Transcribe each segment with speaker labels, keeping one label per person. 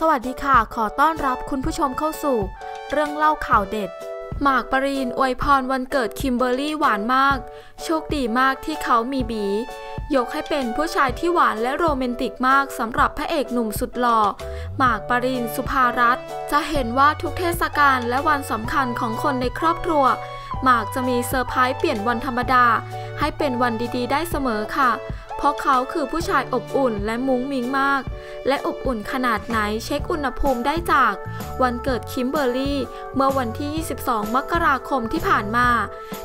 Speaker 1: สวัสดีค่ะ ขอต้อนรับคุณผู้ชมเข้าสู่ เรื่องเล่าข่าวเด็ด หมากปรีนอวยพรวันเกิดคิมเบอร์รี่หวานมาก โชคดีมากที่เขามีบี ยกให้เป็นผู้ชายที่หวานและโรแมนติกมากสำหรับพระเอกหนุ่มสุดหล่อ หมากปรินสุภารัตน์จะเห็นว่าทุกเทศกาลและวันสำคัญของคนในครอบครัว หมากจะมีเซอร์ไพรส์เปลี่ยนวันธรรมดา ให้เป็นวันดีๆ ได้เสมอค่ะ เพราะเขาคือผู้ชายอบอุ่นและมุ้งมิ้งมาก และอบอุ่นขนาดไหนเช็คอุณหภูมิได้จาก วันเกิดคิมเบอร์รี่ เมื่อวันที่ 22 มกราคมที่ผ่านมา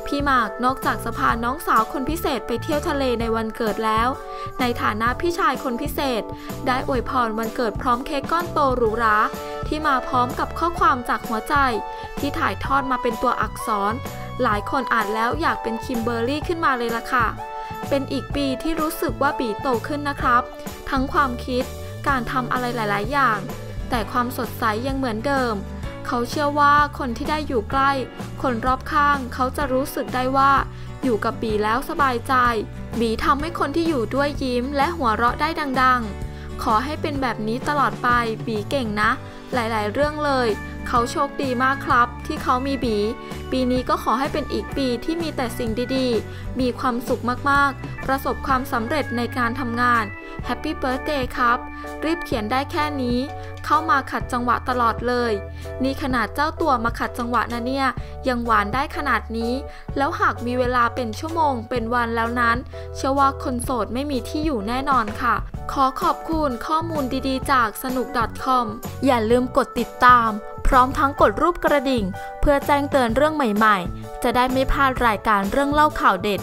Speaker 1: พี่หมากนอกจากสะพาน้องสาวคนพิเศษไปเที่ยวทะเลในวันเกิดแล้ว ในฐานะพี่ชายคนพิเศษ ได้อวยพรวันเกิดพร้อมเค้กก้อนโตหรูหราที่มาพร้อมกับข้อความจากหัวใจ ที่ถ่ายทอดมาเป็นตัวอักษร หลายคนอ่านแล้วอยากเป็นคิมเบอร์รี่ขึ้นมาเลยล่ะค่ะ เป็นอีกปีที่รู้สึกว่าบีโตขึ้นนะครับ ทั้งความคิดการทำอะไรหลาย ๆ อย่าง แต่ความสดใสยังเหมือนเดิม เขาเชื่อว่าคนที่ได้อยู่ใกล้ คนรอบข้างเขาจะรู้สึกได้ว่า อยู่กับบีแล้วสบายใจ บีทำให้คนที่อยู่ด้วยยิ้มและหัวเราะได้ดัง ๆ ขอให้เป็นแบบนี้ตลอดไปบีเก่งนะ หลายๆ เรื่องเลย เขาโชคดีมากครับ ที่เขามีบี ปีนี้ก็ขอให้เป็นอีกปีที่มีแต่สิ่งดีๆ มีความสุขมากๆ ประสบความสำเร็จในการทำงาน แฮปปี้เบิร์ a เดย์ครับ รีบเขียนได้แค่นี้ เข้ามาขัดจังหวะตลอดเลย นี่ขนาดเจ้าตัวมาขัดจังหวะนะเนี่ย ยังหวานได้ขนาดนี้ แล้วหากมีเวลาเป็นชั่วโมงเป็นวันแล้วนั้น เชื่อว่าคนโสดไม่มีที่อยู่แน่นอนค่ะ ขอขอบคุณข้อมูลดีๆ จากสนุก .com อย่าลืมกดติดตาม พร้อมทั้งกดรูปกระดิ่ง เพื่อแจ้งเตือนเรื่องใหม่ๆ จะได้ไม่พลาดรายการเรื่องเล่าข่าวเด็ด